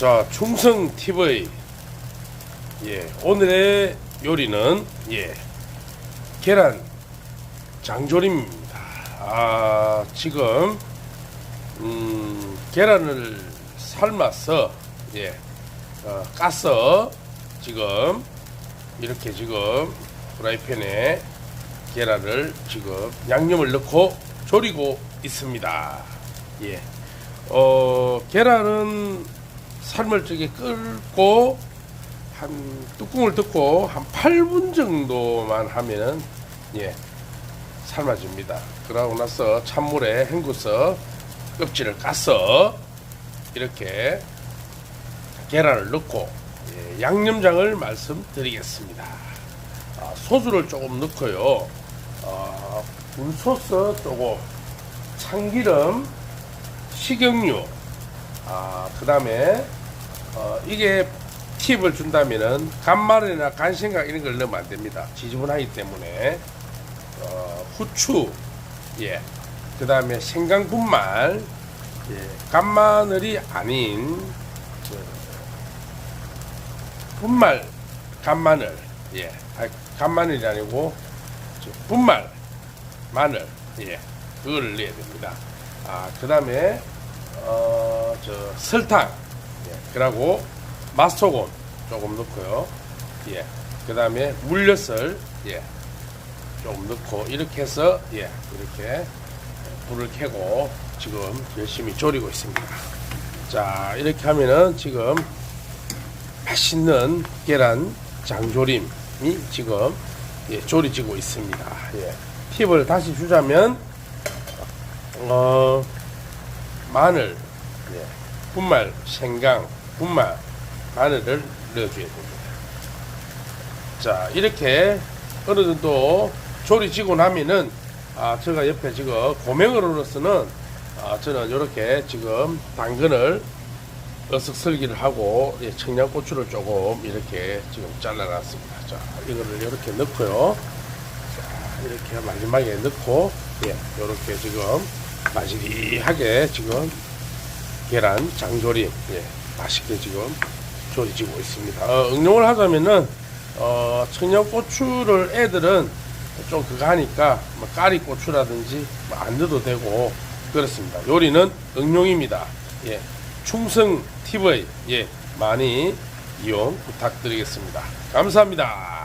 자, 충성 TV. 예, 오늘의 요리는 예, 계란 장조림입니다. 아, 지금 음, 계란을 삶아서 예, 어, 까서 지금 이렇게 지금 프라이팬에 계란을 지금 양념을 넣고 졸이고 있습니다. 예. 어, 계란은 삶을 적에 끓고 한 뚜껑을 뜯고 한 8분 정도만 하면은 예. 삶아집니다. 그러고 나서 찬물에 헹궈서 껍질을 까서 이렇게 계란을 넣고 예, 양념장을 말씀드리겠습니다. 아, 소주를 조금 넣고요. 어, 굴소스 조금, 참기름, 식용유, 아, 그 다음에, 어, 이게 팁을 준다면은 간마늘이나 간생각 이런 걸 넣으면 안 됩니다. 지저분하기 때문에. 어, 후추, 예. 그 다음에 생강 분말, 예. 간마늘이 아닌, 저, 분말, 간마늘, 예. 아, 간마늘이 아니고, 저 분말, 마늘, 예. 그걸 넣어야 됩니다. 아, 그 다음에, 어, 저, 설탕, 예. 그리고 맛소금 조금 넣고요. 예. 그 다음에 물엿을, 예. 조금 넣고, 이렇게 해서, 예. 이렇게 불을 켜고 지금 열심히 졸이고 있습니다. 자, 이렇게 하면은 지금 맛있는 계란 장조림이 지금 예, 조리지고 있습니다. 예. 팁을 다시 주자면 어, 마늘, 예, 분말, 생강, 분말, 마늘을 넣어줘야 됩니다. 자, 이렇게 어느 정도 조리지고 나면은 아, 제가 옆에 지금 고명으로서는 아, 저는 이렇게 지금 당근을 어슷썰기를 하고 예, 청양고추를 조금 이렇게 지금 잘라놨습니다. 자, 이거를 이렇게 넣고요. 자, 이렇게 마지막에 넣고 예, 이렇게 지금 마지리하게 지금 계란 장조림 예, 맛있게 지금 조리지고 있습니다. 어, 응용을 하자면은 어, 청양고추를 애들은 좀 그거 하니까 뭐 까리고추라든지 뭐 안 넣어도 되고 그렇습니다. 요리는 응용입니다. 예, 충성 TV 예 많이 이용 부탁드리겠습니다. 감사합니다.